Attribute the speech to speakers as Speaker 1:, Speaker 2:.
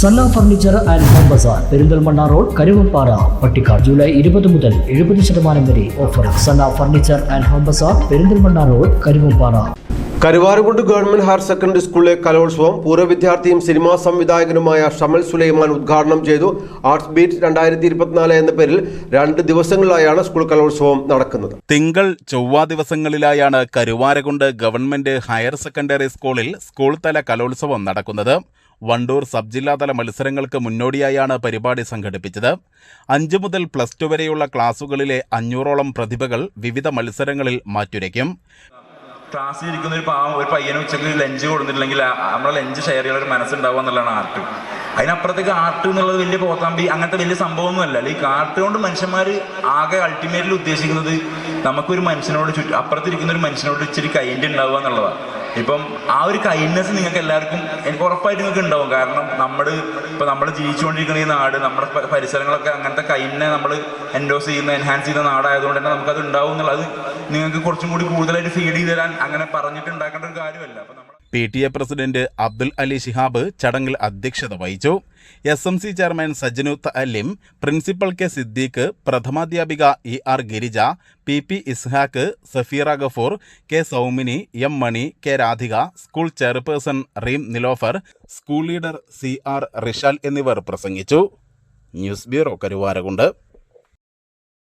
Speaker 1: Sanna furniture and home bazaar Perinthalmanna road Karuvappara Pattikkad July ഇരുപത് മുതൽ എഴുപത് ശതമാനം വരെ offer Sanna furniture and home bazaar Perinthalmanna road Karuvappara
Speaker 2: Karuvarakundu government higher secondary സ്കൂളിലെ കലോത്സവം പൂർവ വിദ്യാർത്ഥിയും സിനിമാ സംവിധായകനുമായ ഷമൽ സുലൈമാൻ ഉദ്ഘാടനം ചെയ്തു. ആർട്സ് ബീറ്റ് രണ്ടായിരത്തി ഇരുപത്തിനാല് എന്ന പേരിൽ രണ്ട് ദിവസങ്ങളിലായാണ് സ്കൂൾ കലോത്സവം നടക്കുന്നത്.
Speaker 3: തിങ്കൾ ചൊവ്വ ദിവസങ്ങളിലായാണ് കരുവാരകുണ്ട് ഗവൺമെന്റ് ഹയർ സെക്കൻഡറി സ്കൂളിൽ സ്കൂൾ തല കലോത്സവം നടക്കുന്നത്. വണ്ടൂർ സബ് ജില്ലാതല മത്സരങ്ങൾക്ക് മുന്നോടിയായാണ് പരിപാടി സംഘടിപ്പിച്ചത്. അഞ്ചു മുതൽ പ്ലസ് ടു വരെയുള്ള ക്ലാസുകളിലെ അഞ്ഞൂറോളം പ്രതിഭകൾ വിവിധ മത്സരങ്ങളിൽ മാറ്റുരയ്ക്കും.
Speaker 4: ക്ലാസ്സിൽ ഇരിക്കുന്ന ഒരു പാവം ഒരു പയ്യന് ഉച്ചയ്ക്ക് ലഞ്ച് കൊടുത്തിട്ടില്ലെങ്കിൽ നമ്മളെ ലഞ്ച് ഷെയർ ചെയ്യാൻ ഒരു മനസ്സുണ്ടാവുക എന്നുള്ളതാണ് ആർട്ട് അതിനപ്പുറത്തേക്ക് ആർട്ട് എന്നുള്ളത് വലിയ പോത്താമ്പി അങ്ങനത്തെ വലിയ സംഭവമൊന്നുമല്ല. ഈ ആർട്ട് കൊണ്ട് മനുഷ്യന്മാർ ആകെ അൾട്ടിമേറ്റ്ലി ഉദ്ദേശിക്കുന്നത് നമുക്കൊരു മനുഷ്യനോട് ചുറ്റും അപ്പുറത്തിരിക്കുന്ന ഒരു മനുഷ്യനോട് ഇച്ചിരി കൈൻഡ് ഉണ്ടാവുക എന്നുള്ളതാണ്. ഇപ്പം ആ ഒരു കൈൻഡ്നെസ് നിങ്ങൾക്ക് എല്ലാവർക്കും എനിക്ക് ഉറപ്പായിട്ട് നിങ്ങൾക്ക് ഉണ്ടാവും. കാരണം നമ്മൾ ഇപ്പം നമ്മൾ ജീവിച്ചുകൊണ്ടിരിക്കുന്ന ഈ നാട് നമ്മുടെ പരിസരങ്ങളൊക്കെ അങ്ങനത്തെ കൈനെ നമ്മൾ എൻഡോസ് ചെയ്യുന്ന എൻഹാൻസ് ചെയ്യുന്ന നാടായതുകൊണ്ട് തന്നെ നമുക്കത് ഉണ്ടാവും എന്നുള്ളത് നിങ്ങൾക്ക് കുറച്ചും കൂടി കൂടുതലായിട്ട് ഫീഡ് ചെയ്ത് തരാൻ അങ്ങനെ പറഞ്ഞിട്ട് ഉണ്ടാക്കേണ്ട ഒരു കാര്യമല്ല. അപ്പം നമ്മൾ
Speaker 3: P T A president Abdul Ali Shihab ചടങ്ങിൽ അധ്യക്ഷത വഹിച്ചു. S M C chairman Sajnuth Alim principal K Siddique പ്രഥമാധ്യാപിക E R Girija P P Ishaq Safeera Gafoor K Soumini M Mani K Radhika school chairperson Reem Nilofar school leader C R Rishal എന്നിവർ പ്രസംഗിച്ചു. News bureau Karuvarakundu.